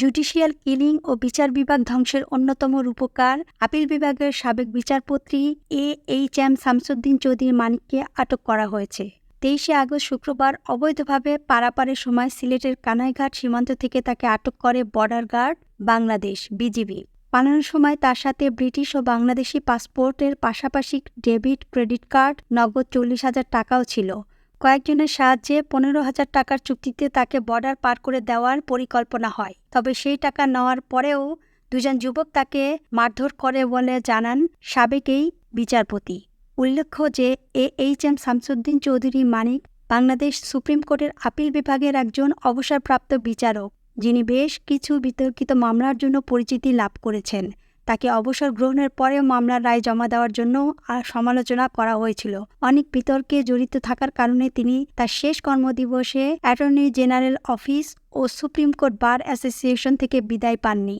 Judicial killing ও বিচার বিভাগ ধ্বংসের অন্যতম রূপকার। আপিল বিভাগের সাবেক বিচারপতি A H M Shamsuddin Chowdhury মানিককে আটক করা হয়েছে। তেইশে আগস্ট শুক্রবার অবৈধভাবে পারাপারের সময় সিলেটের কানাইঘাট সীমান্ত থেকে তাকে আটক করে বর্ডার গার্ড, বাংলাদেশ বিজিবি। পালানোর সময় তার সাথে ব্রিটিশ ও বাংলাদেশি পাসপোর্টের পাশাপাশি ডেবিট, ক্রেডিট কার্ড, নগদ চল্লিশ হাজার টাকাও ছিল। কয়েকজনের সাহায্যে পনেরো হাজার টাকার চুক্তিতে তাকে বর্ডার পার করে দেওয়ার পরিকল্পনা হয়। তবে সেই টাকা নেওয়ার পরেও দুজন যুবক তাকে মারধর করে বলে জানান সাবেকেই বিচারপতি। উল্লেখ্য যে A H M Shamsuddin Chowdhury Manik Bangladesh supreme কোর্টের আপিল বিভাগের একজন অবসরপ্রাপ্ত বিচারক, যিনি বেশ কিছু বিতর্কিত মামলার জন্য পরিচিতি লাভ করেছেন। তাকে অবসর গ্রহণের পরেও মামলার রায় জমা দেওয়ার জন্য আর সমালোচনা করা হয়েছিল। অনেক বিতর্কে জড়িত থাকার কারণে তিনি তার শেষ কর্মদিবসে অ্যাটর্নি জেনারেল অফিস ও সুপ্রিম কোর্ট বার অ্যাসোসিয়েশন থেকে বিদায় পাননি।